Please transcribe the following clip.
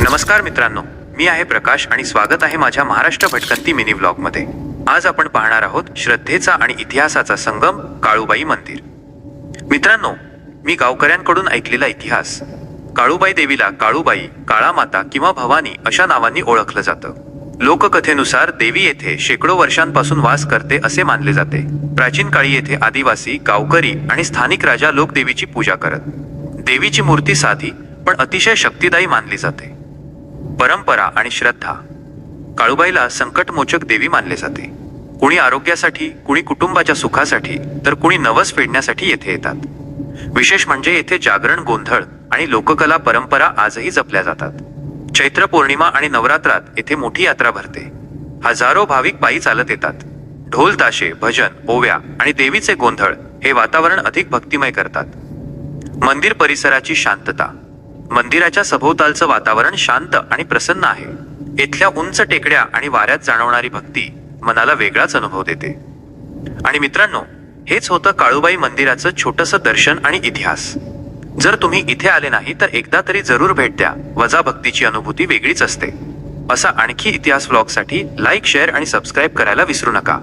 नमस्कार मित्रांनो मी आहे प्रकाश आणि स्वागत आहे माझ्या महाराष्ट्र भटकंती मिनी व्लॉगमध्ये आज आपण पाहणार आहोत श्रद्धेचा आणि इतिहासाचा संगम काळूबाई मंदिर. मित्रांनो मी गावकऱ्यांकडून ऐकलेला इतिहास. काळूबाई देवीला काळूबाई काळा माता किंवा भवानी अशा नावांनी ओळखलं जातं. लोककथेनुसार देवी येथे शेकडो वर्षांपासून वास करते असे मानले जाते. प्राचीन काळी येथे आदिवासी गावकरी आणि स्थानिक राजा लोक देवीची पूजा करत. देवीची मूर्ती साधी पण अतिशय शक्तिदायी मानली जाते. परंपरा आणि श्रद्धा. काळूबाईला संकटमोचक देवी मानले जाते. कुणी आरोग्यासाठी कुणी कुटुंबाच्या सुखासाठी तर कुणी नवस फेडण्यासाठी येथे येतात. विशेष म्हणजे येथे जागरण गोंधळ आणि लोककला परंपरा आजही जपल्या जातात. चैत्र पौर्णिमा आणि नवरात्रात येथे मोठी यात्रा भरते. हजारो भाविक पायी चालत येतात. ढोल ताशे भजन ओव्या आणि देवीचे गोंधळ हे वातावरण अधिक भक्तिमय करतात. मंदिर परिसराची शांतता. मंदिराच्या सभोवतालचं वातावरण शांत आणि प्रसन्न आहे. इथल्या उंच टेकड्या आणि वाऱ्यात जाणवणारी भक्ती मनाला वेगळाच अनुभव देते. आणि मित्रांनो हेच होतं काळूबाई मंदिराचं छोटंसं दर्शन आणि इतिहास. जर तुम्ही इथे आले नाही तर एकदा तरी जरूर भेट द्या. वजा भक्तीची अनुभूती वेगळीच असते. असा आणखी इतिहास व्लॉगसाठी लाईक शेअर आणि सबस्क्राईब करायला विसरू नका.